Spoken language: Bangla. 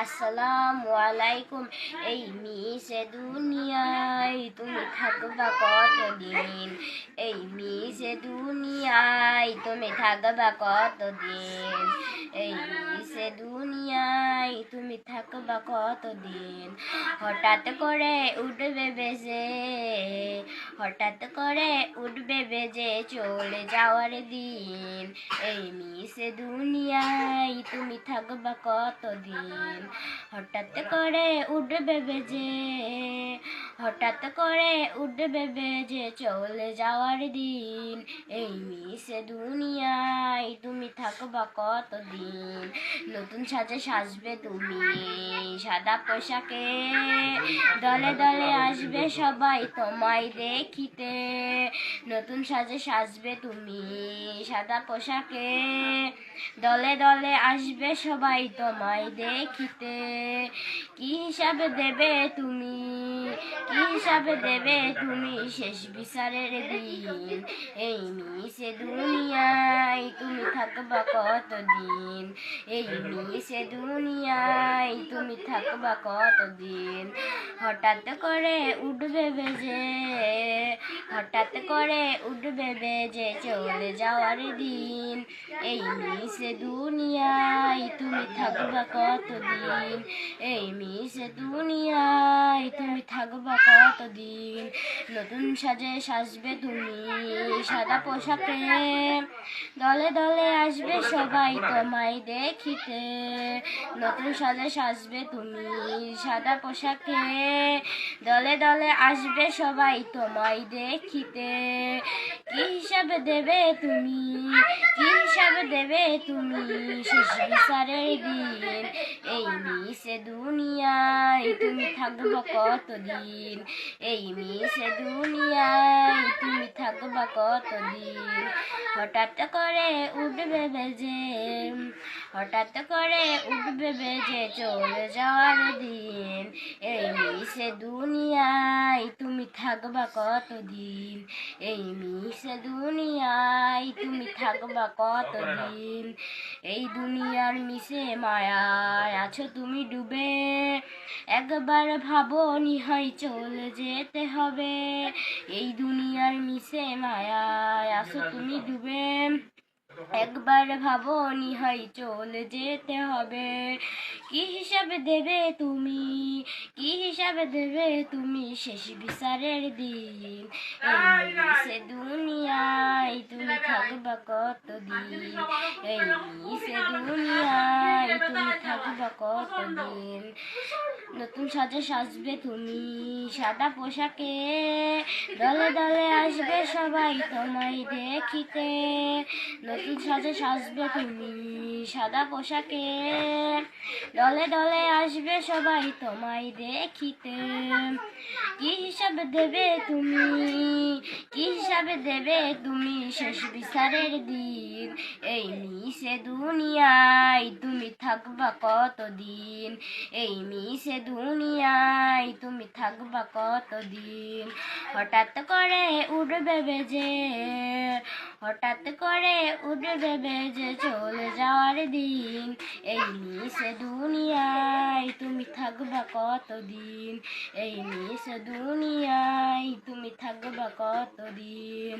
আসসালামু আলাইকুম এই মিশে দুনিয়ায় তুমি থাকবা কতদিন? এই মিশে দুনিয়ায় তুমি থাকবা কতদিন? এই মিশে দুনিয়া থাকবা কতদিন? হঠাৎ করে উঠবে বেজে, হঠাৎ করে উঠবে বেজে চলে যাওয়ার দিন। এই মিশে দুনিয়ায় তুমি থাকবা কতদিন? হঠাৎ করে উঠবে বেজে, হঠাৎ করে উঠবে বেজে চলে যাওয়ার দিন। এই মিশে দুনিয়ায় তুমি থাকবা কতদিন? নতুন সাজে সাজবে তুমি, সাদা পোশাকে। দলে দলে আসবে সবাই তোমায় দেখিতে। নতুন সাজে সাজবে তুমি, সাদা পোশাকে। দলে দলে আসবে সবাই তোমায় দেখিতে। কি হিসাবে দেবে তুমি? কি হিসাবে দেবে, তুমি শেষ বিচারের দিন। এই মিশে দুনিয়ায় তুমি থাকবা কতদিন? এই মিশে দুনিয়ায় তুমি থাকবা কতদিন? হঠাৎ করে উঠবে বেজে। হঠাৎ করে উঠবে বেজে চলে যাওয়ার দিন। এই মিশে দুনিয়ায় তুমি থাকবা কতদিন? এই মিশে দুনিয়ায় তুমি থাকবা কতদিন? নতুন সাজে সাজবে তুমি সাদা পোশাকে। দলে দলে আসবে সবাই তোমায় দেখিতে। নতুন সাজে সাজবে তুমি সাদা পোশাকে। দলে দলে আসবে সবাই তোমায় দেখিতে। কি হিসাবে দেবে তুমি? কি হিসাবে দেবে তুমি? শেষ বিচারের দিন। এই মিশে দুনিয়ায় তুমি থাকবা কতদিন? এই মিশে দুনিয়ায় তুমি থাকবা কতদিন? হঠাৎ করে উঠবে বেজে, হঠাৎ করে উঠবে বেজে চলে যাওয়ার দিন। এই মিশে দুনিয়ায় তুমি থাকবা কতদিন? এই মিশে দুনিয়ায় তুমি থাকবা কতদিন? এই দুনিয়ার মিশে মায়ায় আছো তুমি ডুবে। একবার ভাবো নিহাই চলে যেতে হবে। এই দুনিয়ার মিশে মায়ায় আছো তুমি ডুবে। একবার ভাবো, নিহাই চলে যেতে হবে। কি হিসাবে দেবে তুমি? কি হিসাবে দেবে তুমি শেষ বিচারের দিন? সে দুনিয়ায় তুমি থাকবা কতদিন? এই সে দুনিয়ায় তুমি থাকবা নতুন সাজে সাজবে তুমি, সাদা পোশাকে। দলে দলে আসবে সবাই তোমায় দেখিতে। নতুন সাজে সাজবে তুমি। সাদা পোশাকে। দলে দলে আসবে সবাই তোমায় দেখিতে। কি হিসাবে দেবে তুমি? কি হিসাবে দেবে তুমি শেষ বিচারের দিন? এই মিশে দুনিয়ায় তুমি থাকবা কতদিন? এই মিশে দুনিয়ায় থাকবা কতদিন? হঠাৎ করে উঠবে বেজে, হঠাৎ করে উঠবে বেজে চলে যাওয়ার দিন। এই মিশে দুনিয়ায় তুমি থাকবা কতদিন? এই মিশে দুনিয়ায় তুমি থাকবা কতদিন?